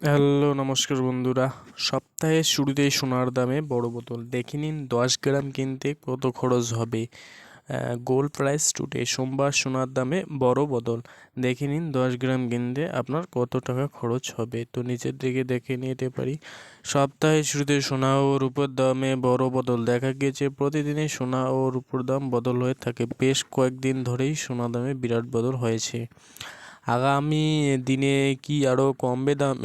Hello, নমস্কার বন্ধুরা। সপ্তাহের শুরুতেই সোনার দামে বড় বোতল। দেখে নিন, দশ গ্রাম কিনতে কত খরচ হবে। গোল্ড প্রাইস টুডে, সোমবার সোনার দামে বড় বদল দেখে নিন, দশ গ্রাম কিনতে আপনার কত টাকা খরচ হবে। তো নিচের দিকে দেখে নিতে পারি। সপ্তাহের শুরুতে সোনা ও রূপোর দামে বড় বদল দেখা গিয়েছে প্রতিদিনই সোনা ও রূপোর দাম বদল হয়ে থাকে। বেশ কয়েকদিন ধরেই সোনা দামে বিরাট বদল হয়েছে। আগামী দিনে কি আরও কমবে দাম?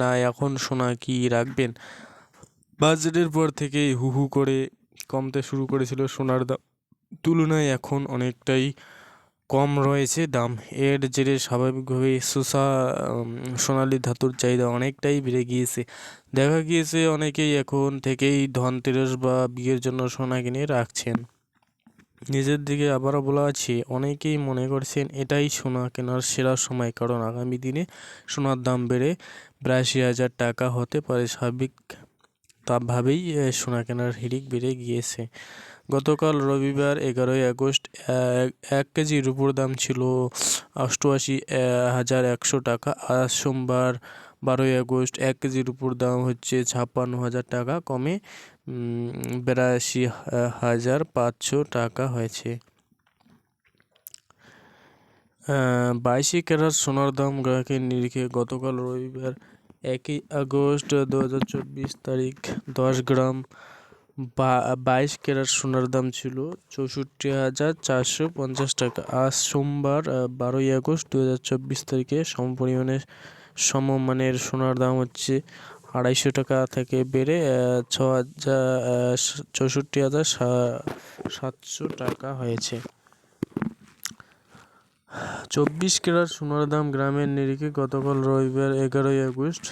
না, এখন সোনা কি রাখবেন? বাজেটের পর থেকেই হু হু করে কমতে শুরু করেছিল সোনার দাম। তুলনায় এখন অনেকটাই কম রয়েছে দাম। এর জেরে স্বাভাবিকভাবেই সুসা সোনালি ধাতুর চাহিদা অনেকটাই বেড়ে গিয়েছে। দেখা গিয়েছে অনেকেই এখন থেকেই ধনতেরস বা বিয়ের জন্য সোনা কিনে রাখছেন। নিজের দিকে আবারও বলা আছে, অনেকেই মনে করছেন এটাই সোনা কেনার সেরা সময়, কারণ আগামী দিনে সোনার দাম বেড়ে বিরাশি হাজার টাকা হতে পারে স্বাভাবিক তাভাবেই সোনা কেনার হিড়িক বেড়ে গিয়েছে। গতকাল রবিবার এগারোই আগস্ট এক কেজি রুপোর দাম ছিল অষ্টআশি হাজার একশো টাকা। আজ সোমবার বারোই আগস্ট এক কেজির উপর দাম হচ্ছে ছাপ্পান্ন হাজার টাকা, কমে বিরাশি হাজার পাঁচশো টাকা হয়েছে। বাইশে ক্যারাট সোনার দাম গ্রাহকের নিরিখে গতকাল রবিবার একই আগস্ট দু হাজার চব্বিশ তারিখ দশ গ্রাম বাইশ ক্যারাট সোনার দাম ছিল চৌষট্টি হাজার চারশো পঞ্চাশ টাকা। আজ সোমবার বারোই আগস্ট দু হাজার চব্বিশ তারিখে সমপরিমাণে সমমানের সোনার দাম হচ্ছে আড়াইশো টাকা থেকে বেড়ে ছ হাজার চৌষট্টি হাজার সাতশো টাকা হয়েছে। চব্বিশ ক্যারাট সোনার দাম গ্রামের নিরিখে গতকাল রবিবার এগারোই আগস্ট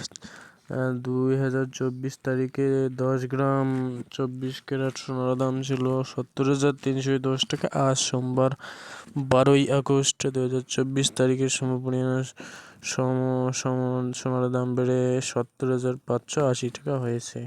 দুই হাজার চব্বিশ তারিখে দশ গ্রাম চব্বিশ ক্যারাট সোনার দাম ছিল সত্তর হাজার তিনশো দশ টাকা। আজ সোমবার বারোই আগস্ট দু হাজার চব্বিশ তারিখের সমপরিমাণ সম, সোনার দাম বেড়ে সত্তর হাজার পাঁচশো আশি টাকা হয়েছে।